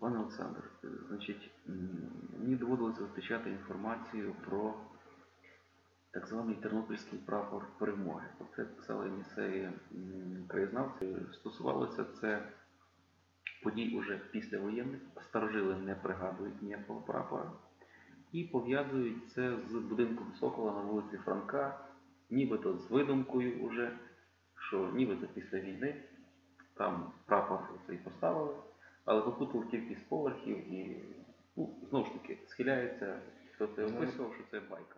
Пане Олександр, значить, мені доводилося зустрічати інформацію про так званий тернопільський прапор перемоги. Про це писали місцеві краєзнавці. Стосувалося це подій уже післявоєнних. Старожили не пригадують ніякого прапора і пов'язують це з будинком Сокола на вулиці Франка, нібито з видумкою уже, що нібито після війни там прапор цей поставили, але попутали кількість поверхів і ну, знову ж таки схиляється, хто це описував, що це байка.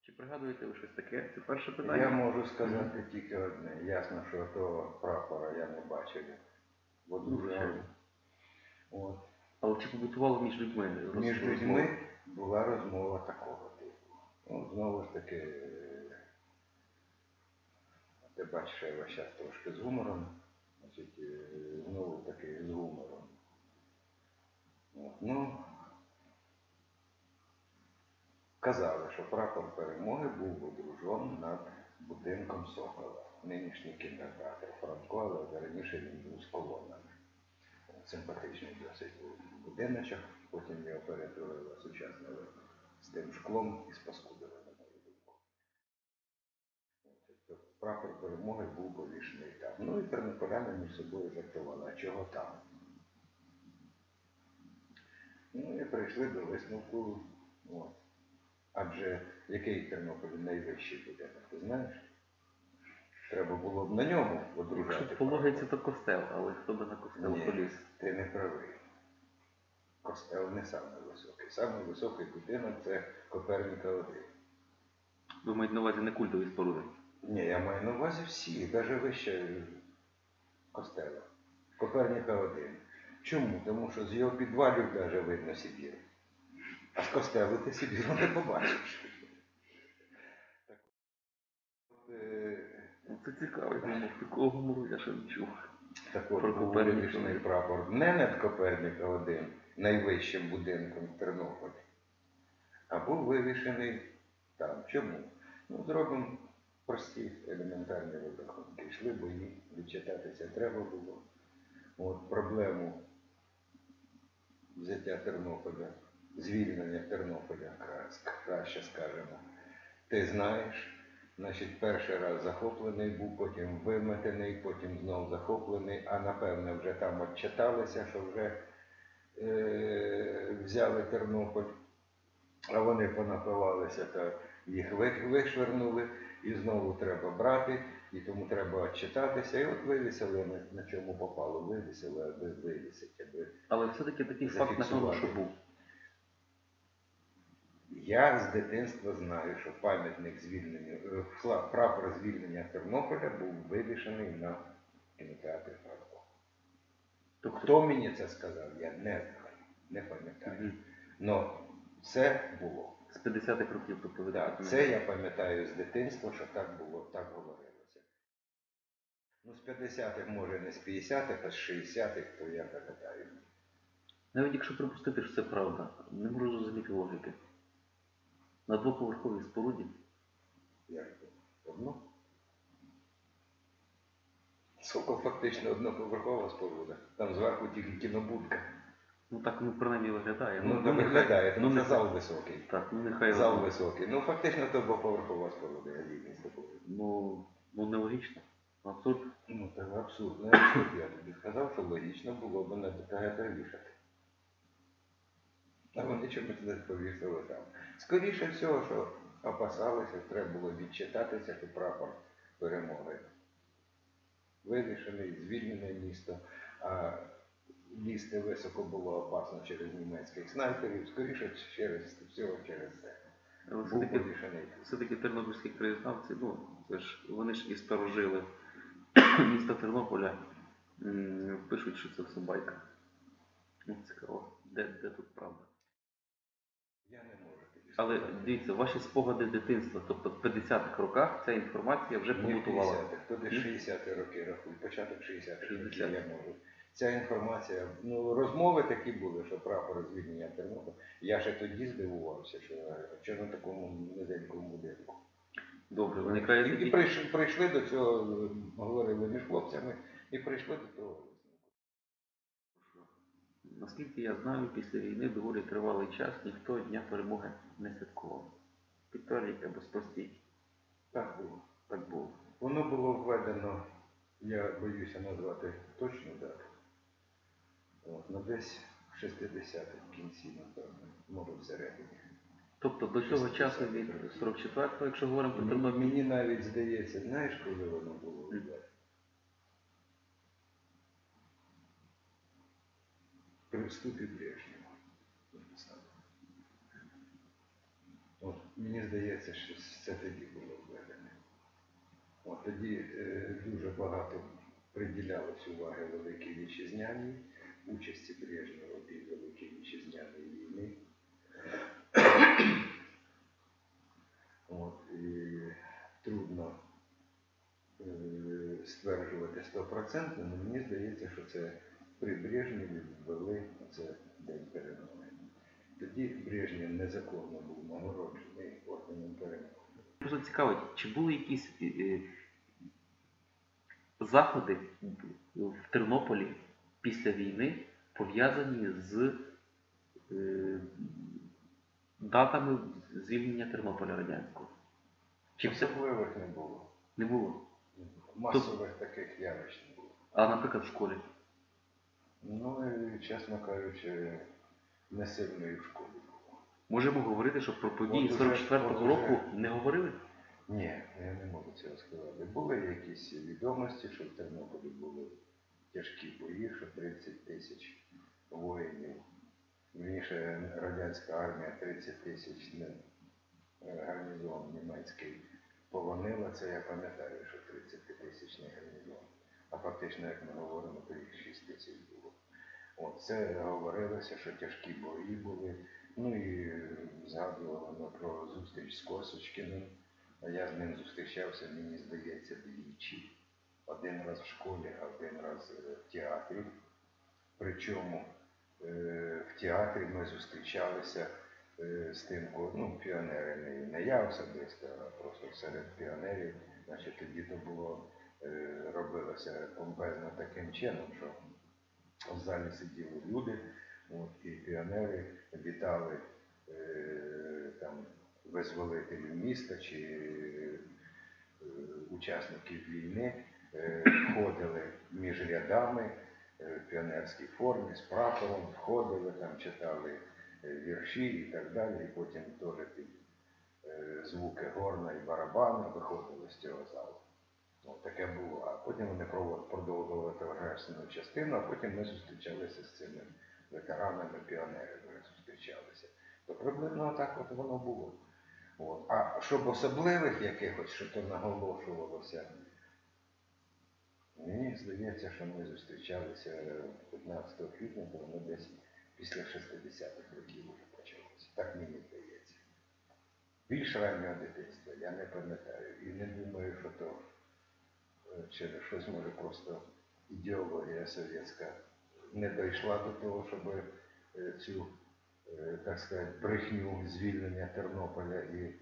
Чи пригадуєте ви щось таке? Це перше питання. Я можу сказати тільки одне. Ясно, що того прапора я не бачив. От. От. Але чи побутувало між людьми? Між людьми була розмова такого типу. Ну, знову ж таки, е, ти бачиш, я весь час трошки з гумором, значить, е, знову таки з гумором. Ну, казали, що прапор перемоги був водружен над будинком Сокола. Нинішній кінотеатр Франко, але раніше він був з колонами. Симпатичний досить був будиночок, потім його перетворили, осучаснили з тим шклом і спаскудили, на мою думку. Тобто Прапор перемоги був повішений там. Ну і тернополяни між собою жартували, а чого там? Ну і прийшли до висновку. От. Адже який в Тернополі найвищий будинок, ти знаєш? Треба було б на ньому одружати. Якщо по логіці, то костел, але хто би на костел поліз? Ти не правий. Костел не самий високий. Самий високий будинок це Коперніка 1. Ви маєте на увазі не культові споруди. Ні, я маю на увазі всі, навіть вище костела. Коперніка 1. Чому? Тому що з його підвалів навіть видно Сибір. А з костелу ти Сибіру не побачиш. Так, от, е, Ну, Це цікавий гумор. Такого гумору я ще не чув. Так от Про був Коперніка. прапор не над Коперніка 1, найвищим будинком в Тернополі, а був вивішений там. Чому? Ну, зробимо прості елементарні розрахунки. Йшли бої, відчитатися треба було. От проблему взяття Тернополя, звільнення Тернополя, краще скажемо. Ти знаєш, значить, перший раз захоплений був, потім виметений, потім знов захоплений, а напевне вже там отчиталися, що вже е- взяли Тернополь, а вони понапивалися, то їх вишвернули, і знову треба брати, і тому треба отчитатися. І от вивісили на, на чому попало, вивісили, аби вивісити, аби Але все-таки такий факт, напевно, що був. Я з дитинства знаю, що пам'ятник звільнення, е, прапор звільнення Тернополя був вивішений на кінотеатрі Франко. Тобто, Хто мені це сказав, я не знаю, не пам'ятаю. Но це було. з 50-х років, тобто Так, це я пам'ятаю з дитинства, що так було, так говорилося. Ну, з 50-х, може, не з 50-х, а з 60-х, то я пам'ятаю. Навіть якщо припустити, що це правда, не можу зрозуміти логіки. На двоповерховій споруді Як то? Одно? Сокол фактично одноповерхова споруда. Там зверху тільки кінобудка. Ну так ну принаймні виглядає. Ну, то нехай- виглядає, ну, що зал високий. Так, ну нехай. Зал високий. Ну фактично то двоповерхова споруда, я згідний з тобою. Ну, ну нелогічно. Абсурд. Ну це абсурд. Не абсурд, я тобі сказав, що логічно було б на ДТГ перевішати. А вони чомусь повісили там. Скоріше всього, що опасалися, треба було відчитатися, що прапор перемоги. Вивішений, звільнене місто, а лізти високо було опасно через німецьких снайперів, скоріше через всього через це. Але все-таки все-таки тернопільські краєзнавці, ну, це ж вони ж і старожили міста Тернополя, пишуть, що це все байка. Ну, цікаво, де, де тут правда? Я не можу Але дивіться, ваші спогади дитинства, тобто в 50-х роках ця інформація вже Ні, побутувала. 50-х, то десь 60-ті роки рахуй, початок 60-х років 60-х. я можу. ця інформація, ну розмови такі були, що прапор звільнення Тернополя. Я ще тоді здивувався, що що на такому низенькому будинку. Добре, виникає І, і тоді. прийшли, прийшли до цього, говорили між хлопцями, і прийшли до того. Наскільки я знаю, після війни доволі тривалий час ніхто Дня перемоги не святкував. Підтвердіть або спростіть. Так було. Так було. Воно було введено, я боюся назвати точну дату. От, ну десь в 60-х в кінці, напевно, може всередині. Тобто до цього часу від 44-го, якщо говоримо про мені навіть здається, знаєш, коли воно було введено? Вступі Брежнєва. От, мені здається, що це тоді було введене. От тоді е, дуже багато приділялось уваги Великій Вітчизняній, участі Брежнєва в тій Великій Вітчизняній війни. От, і трудно е, стверджувати стопроцентно, але мені здається, що це при Брежнєві ввели це День перемоги. Тоді Брежнєв незаконно був нагороджений орденом перемоги. просто цікавить, чи були якісь е, е, заходи в Тернополі після війни пов'язані з е, датами звільнення Тернополя радянського? Чи Особливих не було. не було? Масових таких явищ не було. А, наприклад, в школі? Ну і, чесно кажучи, не сильно і в школі було. Можемо говорити, що про події От уже- 44-го от уже- року не говорили? Ні, я не можу цього сказати. Були якісь відомості, що в Тернополі були тяжкі бої, що 30 тисяч воїнів. Вірніше, радянська армія 30 тисяч не, е, гарнізон німецький полонила. Це я пам'ятаю, що 30 тисячний гарнізон. А фактично, як ми говоримо, то їх 6 тисяч це говорилося, що тяжкі бої були. Ну і згадували ми про зустріч з Косочкиним. Я з ним зустрічався, мені здається, двічі. Один раз в школі, а один раз е, в театрі. Причому е, в театрі ми зустрічалися е, з тим, ну, піонери не, я особисто, а просто серед піонерів. Значить, тоді то було, е, робилося помпезно таким чином, що в залі сиділи люди, от, і піонери вітали е, там визволителів міста чи е, учасників війни, е, входили між рядами е, в піонерській формі з прапором, входили, там читали е, вірші і так далі, і потім теж під е, звуки горна і барабана виходили з цього залу. Ну, таке було. А потім вони продовжували торгашну частину, а потім ми зустрічалися з цими ветеранами, піонерами зустрічалися. То приблизно так от воно було. От. А щоб особливих якихось, що то наголошувалося, мені здається, що ми зустрічалися 15 квітня, то воно десь після 60-х років вже почалося. Так мені здається. Більш раннього дитинства я не пам'ятаю і не думаю, що то через щось може просто ідеологія совєтська не дійшла до того, щоб цю, е, так сказати, брехню звільнення Тернополя і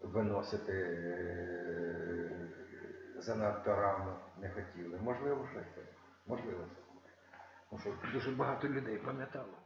виносити е, занадто рано не хотіли. Можливо, що це. Можливо, це. Тому що дуже багато людей пам'ятало.